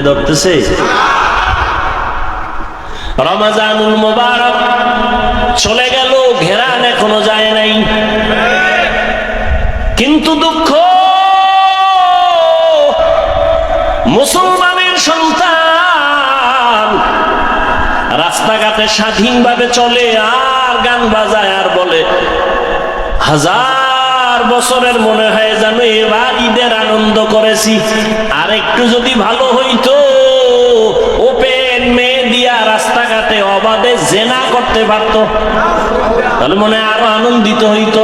ঘুমে ধরতেছে। রমাজানুল মোবারক চলে গেল, ঘেরান এখনও যায় নাই। কিন্তু দুঃখ, মুসলমানের সন্তান রাস্তাঘাটে স্বাধীনভাবে চলে, আর গান বাজায়, আর বলে, হাজার বছরের মনে হয় যেন এবার ঈদের আনন্দ করেছি। আর একটু যদি ভালো হইতো, ওপেন মেয়ে দিয়া রাস্তাঘাটে অবাধে জেনা করতে পারত। তাহলে মনে আরও আনন্দিত হইতো।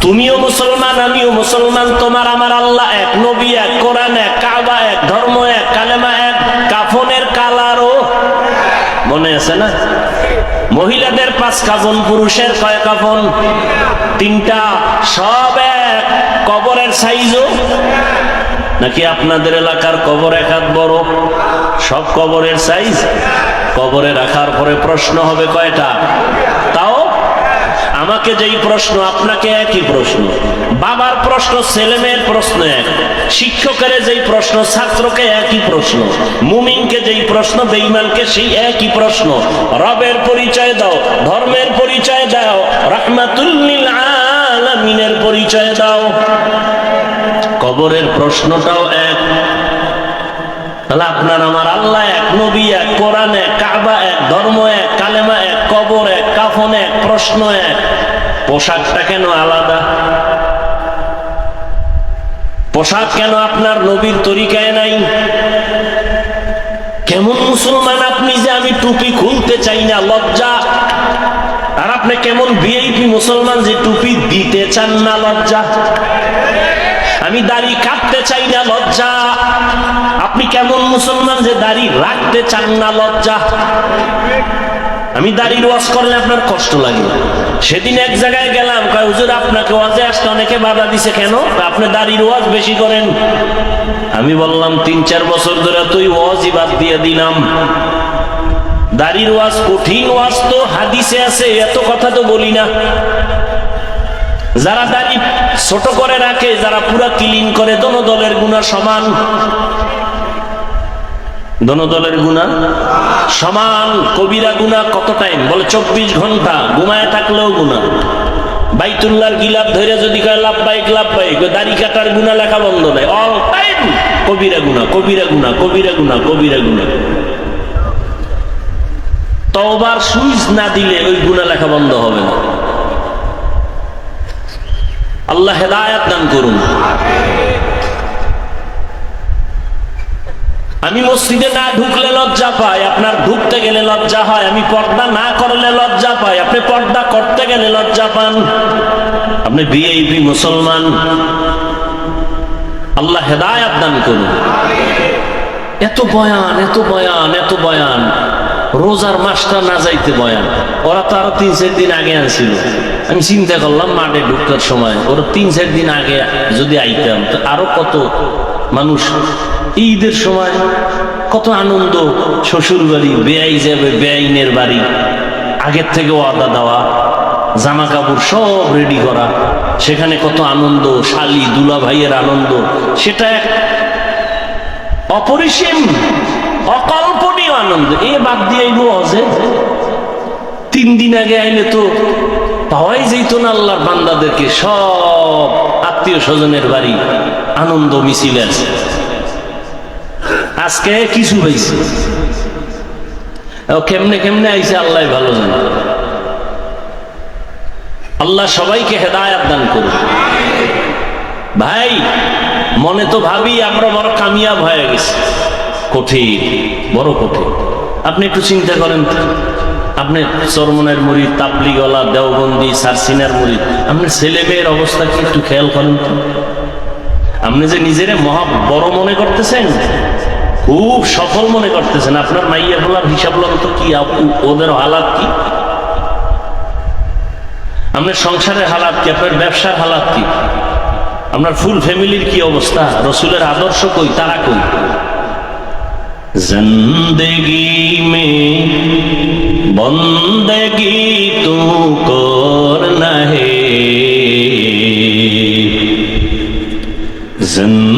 তুমিও মুসলমান, আমিও মুসলমান, তোমার আমার আল্লাহ এক, নবী এক, কোরআন এক, কাবা এক, ধর্ম এক, কালেমা এক, কাফনের কালারও। মনে আছে না? মহিলাদের পাঁচ কাজন, পুরুষের কয় কাফন? তিনটা। সব এক। কবরের সাইজও? নাকি আপনাদের এলাকার কবর এক হাত বড়? সব কবরের সাইজ? কবরে রাখার পরে প্রশ্ন হবে কয়টা? আমাকে যেই প্রশ্ন, আপনাকে একই প্রশ্ন। বাবার প্রশ্ন ছেলে মেয়ের প্রশ্ন এক। শিক্ষকের যেই প্রশ্ন, ছাত্রকে একই প্রশ্ন। মুমিনকে যেই প্রশ্ন, বেঈমানকে সেই একই প্রশ্ন। রবের পরিচয় দাও, ধর্মের পরিচয় দাও রহমাতুল্লিল আলামিনের পরিচয় দাও। কবরের প্রশ্নটাও এক। তাহলে আপনার আমার আল্লাহ এক, নবী এক, কোরআন এক, কাবা এক, ধর্ম এক, কালেমা এক, কবর এক, কাফন এক, প্রশ্ন এক। পোশাকটা কেন আলাদা? পোশাক কেন আপনার নবীর তরিকায় নাই? কেমন মুসলমান আপনি যে আমি টুপি খুলতে চাই না, লজ্জা। আর আপনি কেমন ভিআইপি মুসলমান যে টুপি দিতে চান না, লজ্জা। আমি দাড়ি কাটতে চাই না, লজ্জা। আপনি কেমন মুসলমান যে দাড়ি রাখতে চান না, লজ্জা। আমি দাড়ির ওয়াজ করলে আপনার কষ্ট লাগে। সেদিন এক জায়গায় গেলাম হুজুর, আপনাকে ওয়াজে আসতে অনেকে বাধা দিছে কেন? আপনি দাড়ির ওয়াজ বেশি করেন। আমি বললাম, তিন, চার বছর ধরে তুই ওয়াজই বাদ দিয়ে দিলাম। দাড়ির ওয়াজ কঠিন ওয়াজ তো, হাদিসে আছে, এত কথা তো বলি না। যারা দাড়ি ছোট করে রাখে, যারা পুরা ক্লিন করে, দোনো দলের গুণা সমান। দোনো দলের গুণা? সমান কবিরা গুণা কত টাইম বলে চব্বিশ ঘণ্টা ঘুমায় থাকলেও গুণা। বাইতুল্লাহর গিলাপ ধরে যদি কয়, লাভ বাইক লাভ বাইক দাড়ি কাটার গুণা লেখা বন্ধ নাই। অল টাইম কবিরা গুণা কবিরা গুণা কবিরা গুণা কবিরা গুণা। তবার সুইচ না দিলে ওই গুণা লেখা বন্ধ হবে না। আল্লাহ হেদায়াত দান করুন। আমি মসজিদে না ঢুকলে লজ্জা পাই, আপনার ঢুকতে গেলে লজ্জা হয়, আমি পর্দা না করলে লজ্জা পাই, আপনি পর্দা করতে গেলে লজ্জা পান। আপনি বিএপি মুসলমান, আল্লাহ হেদায়াত দান করুন। এত বয়ান এত বয়ান এত বয়ান, রোজার মাসটা না যাইতে বয়ান। ওরা তো আরও তিন চার দিন আগে আনছিল। আমি চিন্তা করলাম, মাঠে ঢুকার সময়। ওরা তিন চার দিন আগে যদি আইতাম, তো আরও কত মানুষ ঈদের সময় কত আনন্দ শ্বশুর বাড়ি বেআই যাবে বেআইনের বাড়ি, আগের থেকে ওয়াদা দেওয়া জামা কাপড় সব রেডি করা, সেখানে কত আনন্দ, শালি দুলা ভাইয়ের আনন্দ, সেটা এক অপরিসীম, অকল্পনীয় আনন্দ। এ বাদ দিয়ে আইব অজে। তিন দিন আগে আইলে তো পাওয়াই যেত না আল্লাহর বান্দাদেরকে, সব আত্মীয় স্বজনের বাড়ি, আনন্দ মিছিল আছে। আজকে কিছু হয়েছে কেমনে কেমনে আইছে আল্লাহ ভালো জানে। আল্লাহ সবাইকে হেদায়াত দান করুন ভাই, মনে তো ভাবি আমরা বড় কামিয়াব হয়ে গেছি। কঠিন, বড় কঠিন। আপনি একটু চিন্তা করেন আপনি চরমনের মুড়ি তাবলিগলা, দেওবন্দি, সারসিনার মুড়ি, আপনার ছেলে মেয়ের অবস্থা কি একটু খেয়াল করেন আপনি যে নিজেরে মহা বড় মনে করতেছেন খুব সফল মনে করতেছেন। আপনার মাইয়া হলার হিসাব তো কি ওদের হালাত কি? আপনার সংসারের হালাত কি? আপনার ব্যবসার হালাত কি? আপনার ফুল ফ্যামিলির কি অবস্থা? রসুলের আদর্শ কই? তারা কই? জিন্দগি মে বন্দগি তু কর না হে জিন্দ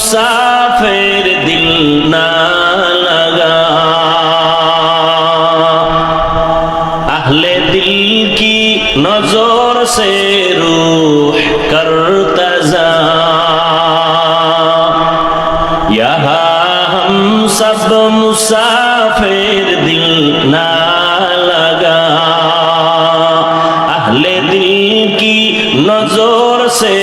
মুসাফের দিল না লাগা। আহলে দিল কি নজর সে রুহ কর তজা ইহা হম সব মুসাফের দিল না লাগা। আহলে দিল কি নজর সে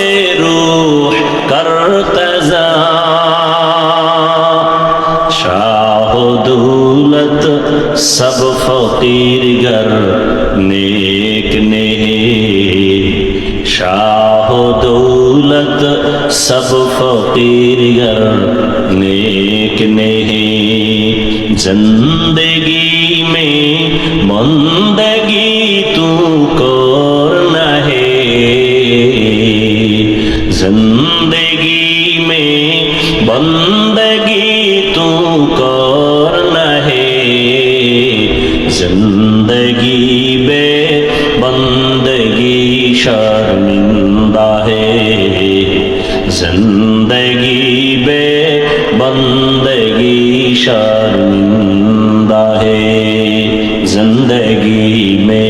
दौलत सब फकीर गर नेक ने जिंदगी में बंदगी तू करना है जिंदगी में बंदगी तू करना है जिंदगी बे बंदगी शर्मिंदा है জিন্দগি বে, বন্দগি শর্মিন্দা হে। জিন্দগি মে,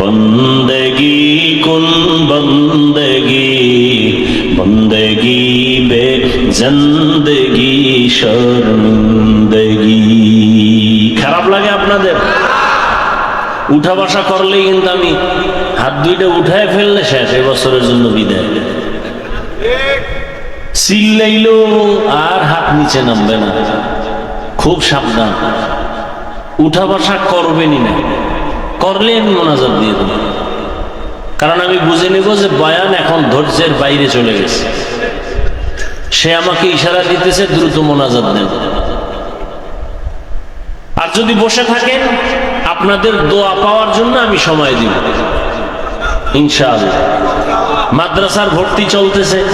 বন্দগি কুন বন্দগি বন্দগি বে, জিন্দগি শর্মিন্দগি খারাপ লাগে আপনাদের? উঠা বসা করলেই কিন্তু আমি হাত দুইটা উঠায় ফেললে শেষ, এবছরের জন্য বিদায়। চিল্লাইলো আর হাত নিচে নামবে না। খুব সাবধান। উঠা বসা করবেনই না। করলে আমি মোনাজাত দিয়ে দেবো। কারণ আমি বুঝে নেব যে বয়ান এখন ধৈর্যের বাইরে চলে গেছে। সে আমাকে ইশারা দিতেছে, দ্রুত মোনাজাত দেন। আর যদি বসে থাকেন, আপনাদের দোয়া পাওয়ার জন্য আমি সময় দিব। ইনশাআল্লাহ। মাদ্রাসার ভর্তি চলতেছে।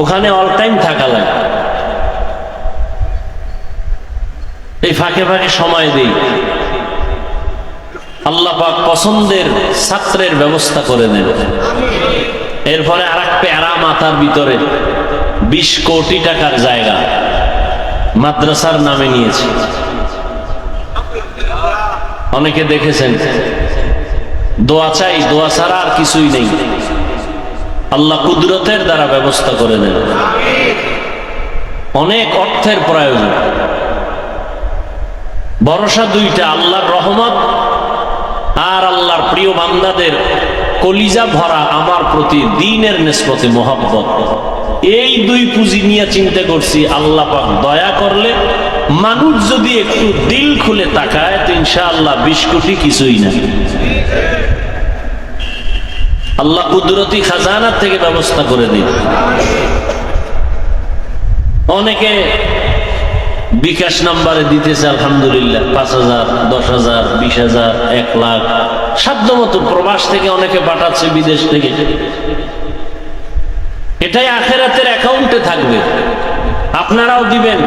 ওখানে অল টাইম থাকা লাগে। এই ফাঁকে ফাঁকে সময় দিই। আল্লাহ পাক পছন্দের ছাত্রের ব্যবস্থা করে দেন। এরপরে আর এক প্যারা মাথার ভিতরে বিশ কোটি টাকার জায়গা মাদ্রাসার নামে নিয়েছে। অনেকে দেখেছেন, দোয়া চাই, দোয়া ছাড়া আর কিছুই নেই। আল্লাহ কুদরতের দ্বারা ব্যবস্থা করে দেন। অনেক অর্থের প্রয়োজন। ভরসা দুইটা, আল্লাহর রহমত আর আল্লাহর প্রিয় বান্দাদের কলিজা ভরা আমার প্রতি দিনের নেসপতে মোহাব্বত। এই দুই পুঁজি নিয়ে চিন্তা করছি, আল্লাহ পাক দয়া করলে মানুষ যদি একটু দিল খুলে তাকায় তো ইনশাআল্লাহ বিশ কোটি কিছুই না। আল্লাহ কুদরতি খাজানার থেকে ব্যবস্থা করে দিন অনেকে বিকাশ নাম্বারে দিতেছে, আলহামদুলিল্লাহ, পাঁচ হাজার, দশ হাজার, বিশ হাজার, এক লাখ। সাধ্য মতো প্রবাস থেকে অনেকে পাঠাচ্ছে বিদেশ থেকে। এটাই আখেরাতের অ্যাকাউন্টে থাকবে। আপনারাও দিবেন।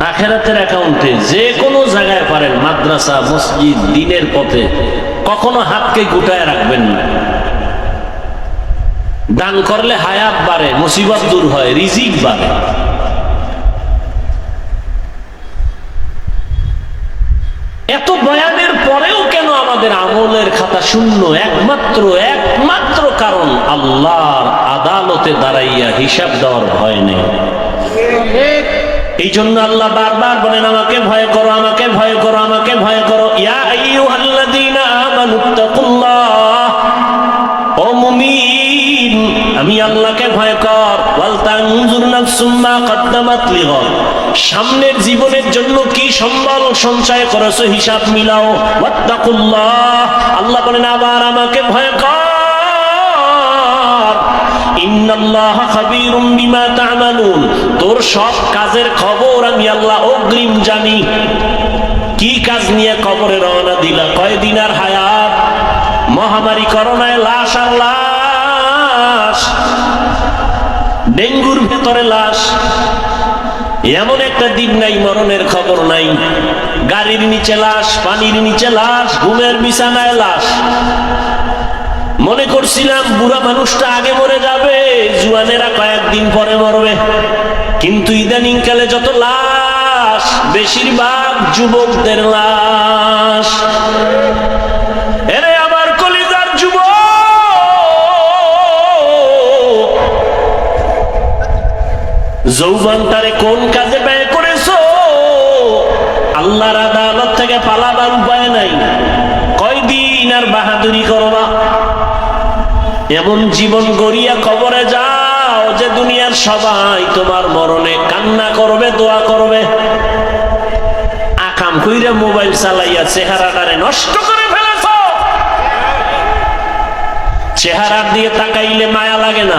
আখেরাতের অ্যাকাউন্টে যে কোনো জায়গায় পারেন, মাদ্রাসা, মসজিদ, দিনের পথে। কখনো হাতকে গুটায় রাখবেন না। দান করলে হায়াত বাড়ে, মুসিবত দূর হয়, রিজিক বাড়ে। এত বয়ানের পরেও কেন আমাদের আমলের খাতা শূন্য? একমাত্র একমাত্র কারণ আল্লাহর আদালতে দাঁড়াইয়া হিসাব দেওয়ার ভয় নেই। এই জন্য আল্লাহ বারবার বলেন, আমাকে ভয় করো, আমাকে ভয় করো, আমাকে ভয় করো। ইয়া আমি আল্লাহকে ভয় কর। সামনের জীবনের জন্য কি সম্বল সঞ্চয় করেছ হিসাব মিলাও। আল্লাহ বলেন, আবার আমাকে ভয় কর। তোর সব কাজের খবর আমি আল্লাহ অগ্রিম জানি। কি কাজ নিয়ে কবরে রওনা দিলা? কয়দিন আর হায়াত? মহামারী করোনায় লাশ আর লাশ। ডেঙ্গুর ভেতরে লাশ। এমন একটা দিন নাই, মরণের খবর নাই। গাড়ির নিচে লাশ, পানির নিচে লাশ, ঘুমের বিছানায় লাশ। মনে করছিলাম বুড়া মানুষটা আগে মরে যাবে, জুয়ানেরা কয়েকদিন পরে মরবে। কিন্তু ইদানিং কালে যত লাশ বেশিরভাগ যুবকদের লাশ। যৌবন তারে কোন কাজে ব্যয় করেছ? আল্লাহর আদালত থেকে পালাবার উপায় নাই। কয়দিন আর বাহাদুরি করবা? এমন জীবন গড়িয়া কবরে যাও যে দুনিয়ার সবাই তোমার মরণে কান্না করবে, দোয়া করবে। আকাম কইরা মোবাইল চালাইয়া চেহারাটারে নষ্ট করে ফেলেছ। চেহারার দিয়ে তাকাইলে মায়া লাগে না।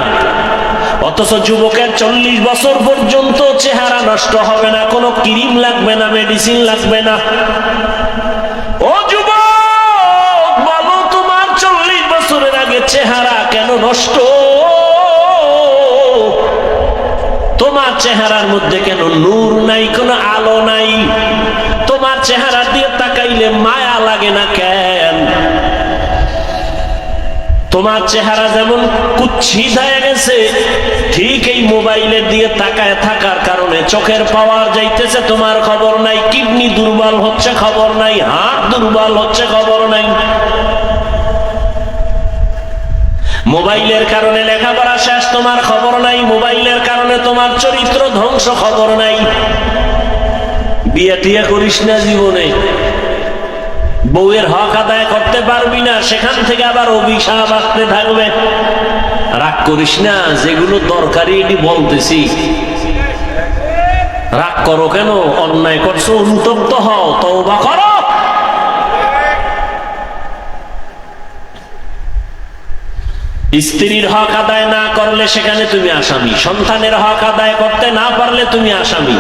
অথচ যুবকের চল্লিশ বছর পর্যন্ত চেহারা নষ্ট হবে না, কোনো ক্রিম লাগবে না, মেডিসিন লাগবে না। ও যুবক, বলো তোমার চল্লিশ বছরের আগে চেহারা কেন নষ্ট? চেহারার মধ্যে কেন নূর নাই, কোনো আলো নাই? তোমার চেহারা দিয়ে তাকাইলে মায়া লাগে না কেন? তোমার চেহারা যেমন কুচ্ছিত হয়ে গেছে, ঠিক এই মোবাইলের দিয়ে তাকায় থাকার কারণে চোখের পাওয়ার যাইতেছে, তোমার খবর নাই, কিডনি দুর্বল হচ্ছে, খবর নাই হাত দুর্বল হচ্ছে, খবর নাই। মোবাইলের কারণে লেখাপড়া শেষ, তোমার খবর নাই। মোবাইলের কারণে তোমার চরিত্র ধ্বংস, খবর নাই। বিয়ে টিয়া করিস না জীবনে। বউয়ের হক আদায় করতে পারবি না, সেখান থেকে আবার অভিশাপ আসতে থাকবে। রাগ করিস না, যেগুলো দরকারি এটি বলতেছি। রাগ করো কেন? অন্যায় করছ, অনুতপ্ত হও, তওবা করো। স্ত্রীর হক আদায় না করলে সেখানে তুমি আসামি। সন্তানের হক আদায় করতে না পারলে তুমি আসামি।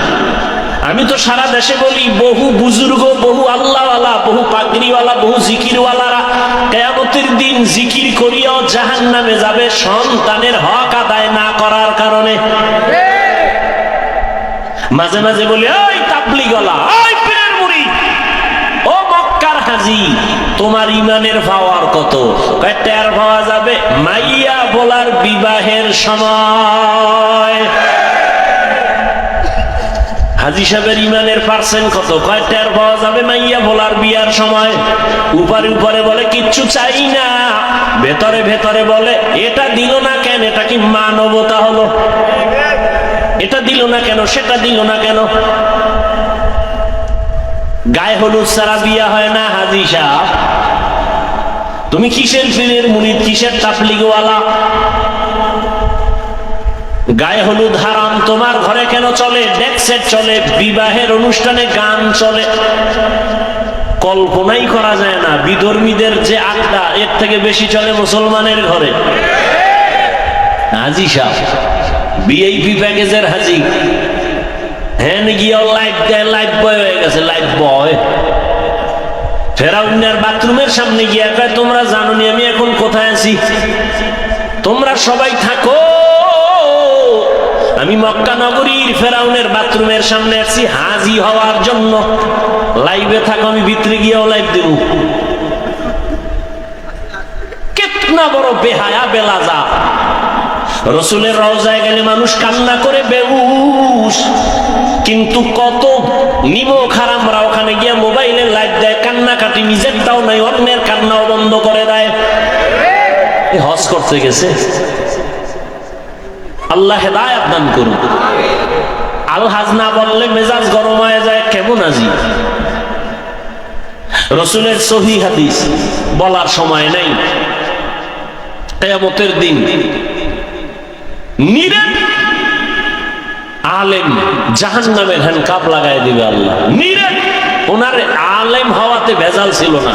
আমি তো সারা দেশে বলি বহু বুজুর্গ বহু আল্লাহওয়ালা বহু পাগড়িওয়ালা বহু জিকিরওয়ালারা কেয়ামতের দিন জিকির করিয়াও জাহান নামে যাবে সন্তানের হক আদায় না করার কারণে। মাঝে মাঝে বলি ওই তাবলি গলা ওই পীরের মুড়ি ও মক্কার হাজি, তোমার ইমানের পাওয়ার কত? কয়টার পাওয়া যাবে? মাইয়া বলার বিবাহের সময়। হাজি সাহেবের ইমানের পার্সেন্ট কত? কয়টার পাওয়া যাবে মাইয়া বলার বিয়ার সময়? উপরে উপরে বলে, কিচ্ছু চাই না। ভেতরে ভেতরে বলে, এটা দিল না কেন? এটা কি মানবতা হলো? এটা দিল না কেন? সেটা দিল না কেন? গায়ে হলুদ সারা বিয়া হয় না, হাজি সাহ তুমি কিসের ফিরের মুনিদ কিসের তাপলিগওয়ালা গায়ে হলুদ হারাম, তোমার ঘরে কেন চলে? ডেকসেট চলে, বিবাহের অনুষ্ঠানে গান চলে। কল্পনাই করা যায় না, বিধর্মীদের যে আড্ডা এর থেকে বেশি চলে মুসলমানের ঘরে। হাজি সাহ বিআইপি প্যাকেজের হাজি। হ্যাঁ গিয়ে লাইট দেয় বয় হয়ে গেছে বয়। বাথরুমের সামনে গিয়ে কয়, তোমরা জানো নি আমি এখন কোথায় আছি? তোমরা সবাই থাকো। আমি মক্কা নগরীর ফেরাউনের বাথরুমের সামনে আছি, হাজি হওয়ার জন্য। লাইভে থাকো, আমি ভিতরে গিয়েও লাইভ দেব। কেতনা বড় বেহায়া বেলাজা রসুলের রওজায় গেলে মানুষ কান্না করে বেউস কিন্তু কত নিমক হারামরা ওখানে গিয়ে মোবাইলের লাইট দেয় কান্না কাটি নিজেরটাও নাই, অন্যের কান্নাও বন্ধ করে দেয়। হজ করতে গেছে। আল্লাহ হেদায়াত দান করুন। আল হাজ না বললে মেজাজ গরম হয়ে যায়, কেমন আজি? রসুলের সহি হাদিস বলার সময় নেই। কেয়ামতের দিন আলেম জাহান হ্যান্ড কাপ লাগাই দিবে আল্লাহ। ওনার আলেম হওয়াতে ভেজাল ছিল না।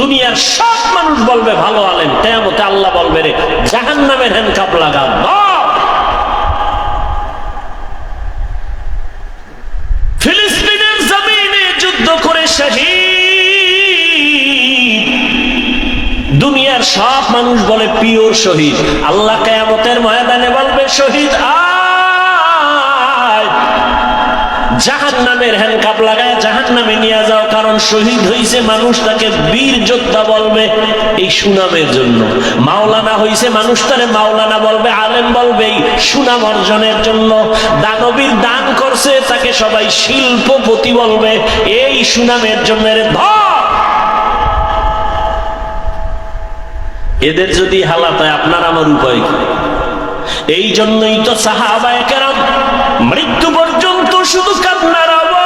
দুনিয়ার সব মানুষ বলবে, ভালো আলেম, কেয়ামতে আল্লাহ বলবে রে জাহান নামের হ্যান্ড কাপ লাগা ফিলিস্তিনের জমিনে যুদ্ধ করে শহীদ সব মানুষ বলে পিওর শহীদ। আল্লাহ কেয়ামতের ময়দানে বলবে, শহীদ জাহান নামের হ্যান্ডকাপ লাগায় জাহান নামে নিয়ে যাও, কারণ শহীদ হইছে মানুষ তাকে বীর যোদ্ধা বলবে এই সুনামের জন্য। মাওলানা হইছে মানুষ তারে মাওলানা বলবে, আলেম বলবে এই সুনাম অর্জনের জন্য। দানবীর দান করছে, তাকে সবাই শিল্পপতি বলবে, এই সুনামের জন্য ধর। এদের যদি হালাত হয় আপনার আমার উপায় কি? এই জন্যই তো সাহাবায় কেরাম মৃত্যু পর্যন্ত শুধু কান্নার আওয়াজ।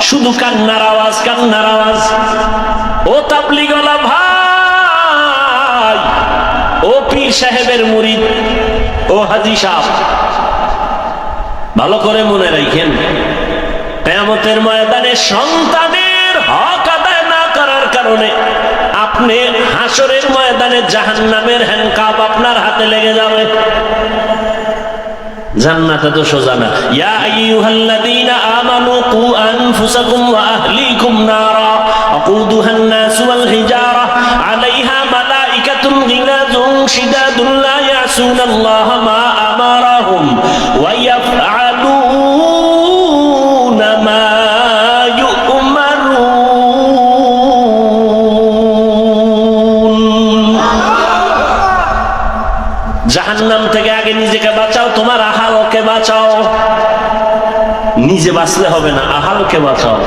শুধু কান্নার আওয়াজ কান্নার আওয়াজ। ও তাবলিগলা ভাই, ও পীর সাহেবের মুরিদ, ও হাজি সাহ ভালো করে মনে রাখেন, কেয়ামতের ময়দানে সন্তানের কারণে আপনি হাসরের ময়দানে জাহান নামের হ্যান্ডকাপ আপনার হাতে লেগে যাবে। জান্নাতে তো সোজা নিজে বাঁচলে হবে না। আহালকে বাঁচাও।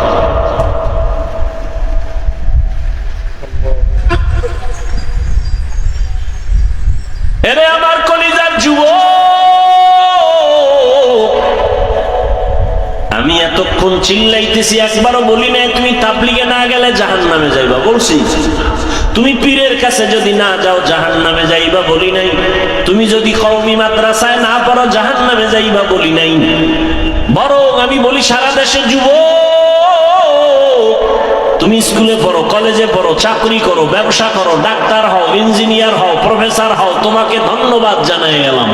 তুমি না গেলে নামে যাইবা। বলছি, তুমি পীরের কাছে যদি না যাও নামে যাইবা বলি নাই। তুমি যদি কওমি মাদ্রাসায় না পড়ো জাহান নামে যাইবা বলি নাই। বরং আমি বলি সারা দেশে যুব তুমি স্কুলে পড়ো, কলেজে পড়ো, চাকরি করো, ব্যবসা করো, ডাক্তার হও, ইঞ্জিনিয়ার হও, প্রফেসর হও, তোমাকে ধন্যবাদ জানাই গেলাম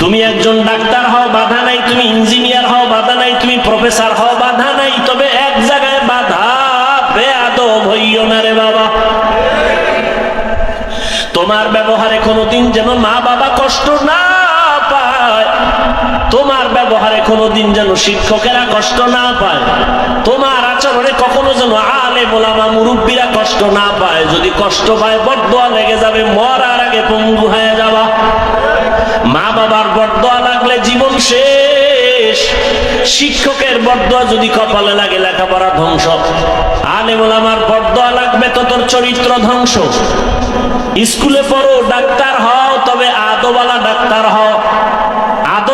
তুমি একজন ডাক্তার হও, বাধা নাই, তুমি ইঞ্জিনিয়ার হও, বাধা নাই, তুমি প্রফেসর হও, বাধা নাই, তবে এক জায়গায় বাধা বেয়াদব হইও না রে বাবা। তোমার ব্যবহারে কোনোদিন যেন মা বাবা কষ্ট না তোমার ব্যবহারে কোনোদিন যেন শিক্ষকেরা কষ্ট না পায়। তোমার আচরণে কখনো যেন আলে মোলামা মুরব্বীরা কষ্ট না পায়। যদি কষ্ট পায় বদয়া লেগে যাবে, মরার আগে পঙ্গু হয়ে যাবা। মা বাবার বরদোয়া লাগলে জীবন শেষ। শিক্ষকের বরদোয়া যদি কপালে লাগে, লেখাপড়া ধ্বংস। আলেমুল আমার বরদোয়া লাগবে তো তোর চরিত্র ধ্বংস। স্কুলে পড়ো, ডাক্তার হও, তবে আদোবালা ডাক্তার হও।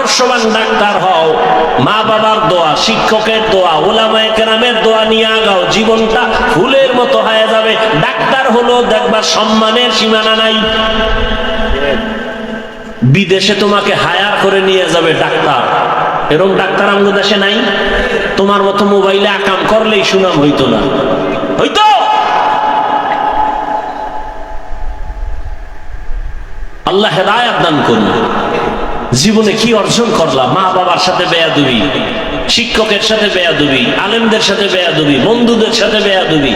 আদর্শবান ডাক্তার হও। মা বাবার দোয়া, শিক্ষকের দোয়া, ওলামায়ে কেরামের দোয়া নিয়ে আগাও। জীবনটা ফুলের মতো হয়ে যাবে। ডাক্তার হলো দেখবার সম্মানের সীমানা নাই। বিদেশে তোমাকে হায়ার করে নিয়ে যাবে ডাক্তার। এরকম ডাক্তার আমাদের দেশে নাই। তোমার মতো মোবাইলে আকাম করলেই সুনাম হইতো না। হইতো? আল্লাহ হেদায়াত দান করুন। জীবনে কি অর্জন করলাম? মা বাবার সাথে বেয়াদুবি, শিক্ষকের সাথে বেয়াদুবি, আলেমদের সাথে বেয়াদুবি, বন্ধুদের সাথে বেয়াদুবি।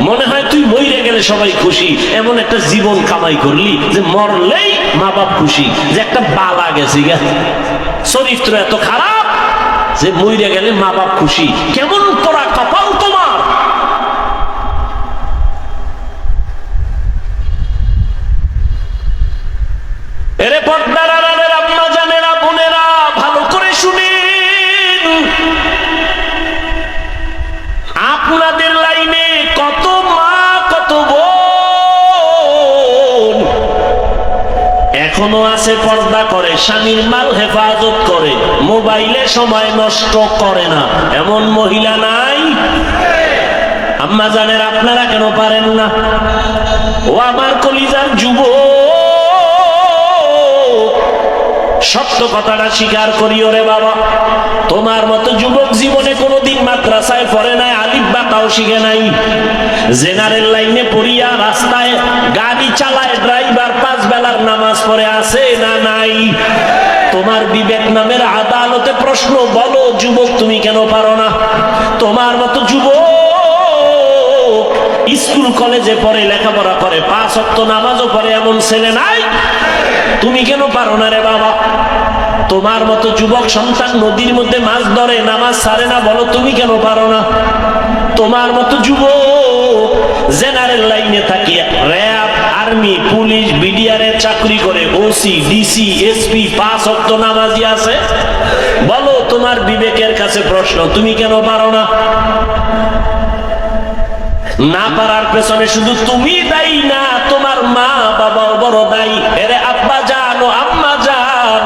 মনে হয় তুই মইরে গেলে সবাই খুশি। এমন একটা জীবন কামাই করলি যে মরলেই মা বাপ খুশি। যে একটা বালা গেছি গে। চরিত্র এত খারাপ যে মইরে গেলে মা বাপ খুশি। কেমন আছে পর্দা করে, স্বামীর মাল হেফাজত করে, মোবাইলে সময় নষ্ট করে না। এমন মহিলা নাই? আম্মা জানের আপনারা কেন পারেন না? ও আমার কলিজার যুব সত্য কথাটা স্বীকার করিও রে বাবা। তোমার মতো যুবক জীবনে কোনোদিন মাদ্রাসায় পড়ে নাই আলিফ বা শিখে নাই। জেনারেল লাইনে পড়িয়া রাস্তায় গাড়ি চালায় ড্রাইভার পাঁচ বেলার নামাজ পড়ে আছে না নাই? তোমার বিবেক নামের আদালতে প্রশ্ন, বলো, যুবক, তুমি কেন পারো না? তোমার মতো যুবক স্কুল, কলেজে পড়ে, লেখাপড়া করে, পাঁচ অক্ত নামাজও পড়ে এমন ছেলে নাই? তুমি কেন পারো না রে বাবা? তোমার মতো যুবক সন্তান নদীর মধ্যে মাছ ধরে, নামাজ সারে না, বলো, তুমি কেন পারো না? তোমার মতো যুবক জেনারেল লাইনে থাকি র্যাব, আর্মি, পুলিশ, বিডিআর এর চাকরি করে ওসি ডিসি এসপি পাঁচ অক্ত নামাজি আছে। বলো, তোমার বিবেকের কাছে প্রশ্ন, তুমি কেন পারো না? না পারার পেছনে শুধু তুমি দায়ী না, তোমার মা বাবাও বড় দায়ী। এরে আব্বা জান ও আম্মা জান,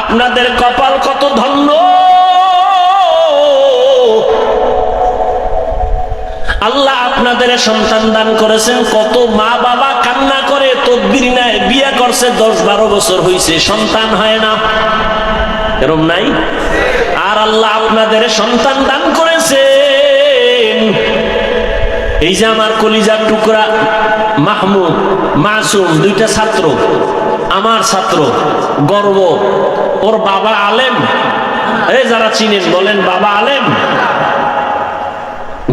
আপনাদের কপাল কত ধন্য? আপনাদের সন্তান দান করেছেন, কত মা বাবা কান্না করে তদবির নেয়, বিয়ে করছে, দশ বারো বছর হইছে, সন্তান হয় না। এরম নাই? আর আল্লাহ আপনাদের সন্তান দান করেছেন। এই যে আমার কলিজার টুকরা, মাহমুদ, মাসুম, দুইটা ছাত্র, আমার ছাত্র, গর্ব। ওর বাবা আলেম। এই যারা চিনেন, বলেন, বাবা আলেম।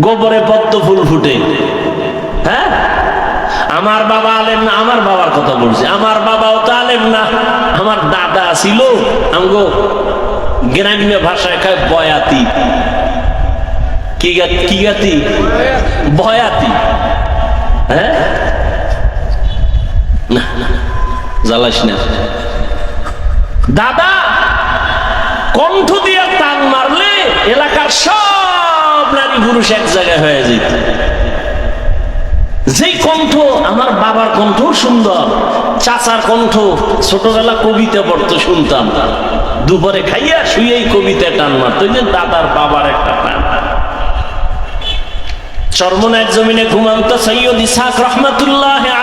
গোবরে পদ্ম ফুল ফুটে। হ্যাঁ? আমার বাবা আলেম না, আমার বাবার কথা বলছে। আমার বাবাও তো আলেম না। আমার দাদা ছিল, আমগো ভাষায় খায় বয়াতি। কি কি গাতি? বয়াতি। হ্যাঁ? না, জ্বালাস না। দাদা, কণ্ঠ দিয়ে টান মারলে এলাকার সব নারী পুরুষ এক জায়গায় হয়ে যেত। যেই কণ্ঠ আমার বাবার কণ্ঠ সুন্দর, চাচার কণ্ঠ ছোটবেলা কবিতা পড়তো শুনতাম। দুপুরে খাইয়া শুয়েই কবিতা টান মারতো যে দাদার বাবার একটা টান। জমিনে ঘুমান্ত সৈয়দ ইসাক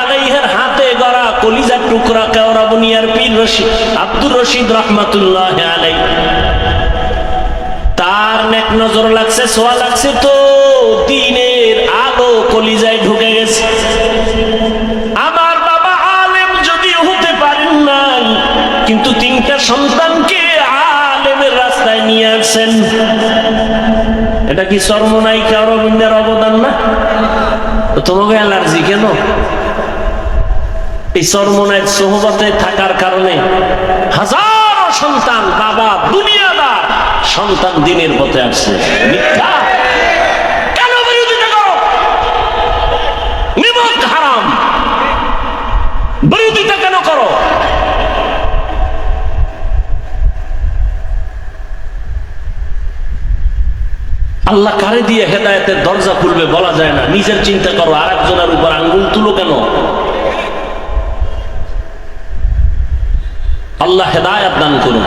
আলাইহের হাতে গড়া কলিজার টুকরা কেওড়া বুনিয়ার পীর রশিদ আব্দুর রশিদ রহমতুল্লাহ আলাই তার নেক নজর লাগছে, সোয়া লাগছে তো, দিনের আলো কলিজায় ঢুকে গেছে। আমার বাবা আলেম যদি হতে পারেন নাই, কিন্তু তিনটা সন্তানকে আলেমের রাস্তায় নিয়ে আসছেন। এটা কি চর্মনায়িকা অরবিন্দের অবদান না? তোমাকে অ্যালার্জি কেন? এই চর্মনায় সোহবতে থাকার কারণে হাজার সন্তান, বাবা সন্তান দিনের পথে আসছে। আল্লাহ কারে দিয়ে হেদায়তের দরজা খুলবে বলা যায় না। নিজের চিন্তা করো আর একজনের উপর আঙ্গুল তুলো কেন? আল্লাহ হেদায়ত দান করুন।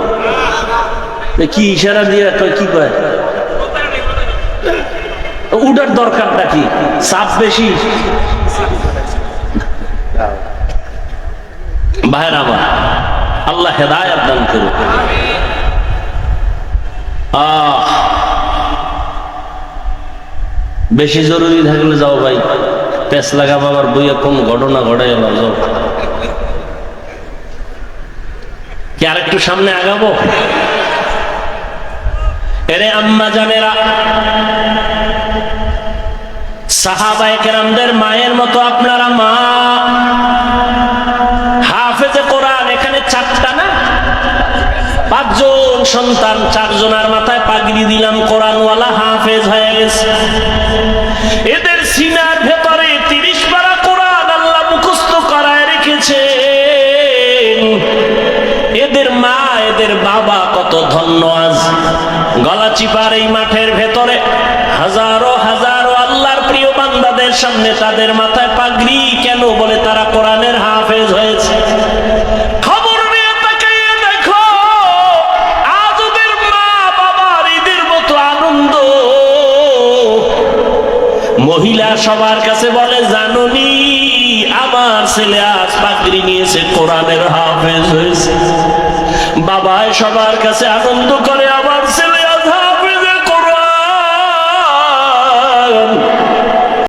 কি ইশারা দিয়ে কি কয়? উডার দরকারটা কি? চাপ বেশি? আল্লাহ দান বেশি জরুরি থাকলে যাও ভাই পেস লাগা বাবার কোন ঘটনা ঘটাই যাও যাও। কি আরেকটু সামনে আগাবো? এরে আম্মা জানেরা, সাহাবায়ে কেরামদের মায়ের মতো আপনারা মা। হাফেজে কোরআন, এখানে চারটা না? পাঁচজন সন্তান, চারজনের মাথায় পাগড়ি দিলাম, কোরআনওয়ালা হাফেজ হয়ে গেছে। এদের সিনার ভেতরে তিরিশ পারা কোরআন আল্লাহ মুখস্থ করায় রেখেছে এদের মা, এদের বাবা কত ধন্য আজ। গলা চিপার এই মাঠের ভেতরে হাজারো হাজারো আল্লাহর প্রিয় বান্দাদের সামনে তাদের মাথায় পাগড়ি কেন বলে তারা কোরআনের হাফেজ হয়েছে? মহিলা সবার কাছে বলে, জাননি, আমার ছেলে আজ পাগড়ি নিয়েছে, কোরআনের হাফেজ হয়েছে। বাবায় সবার কাছে আনন্দ করে, আমার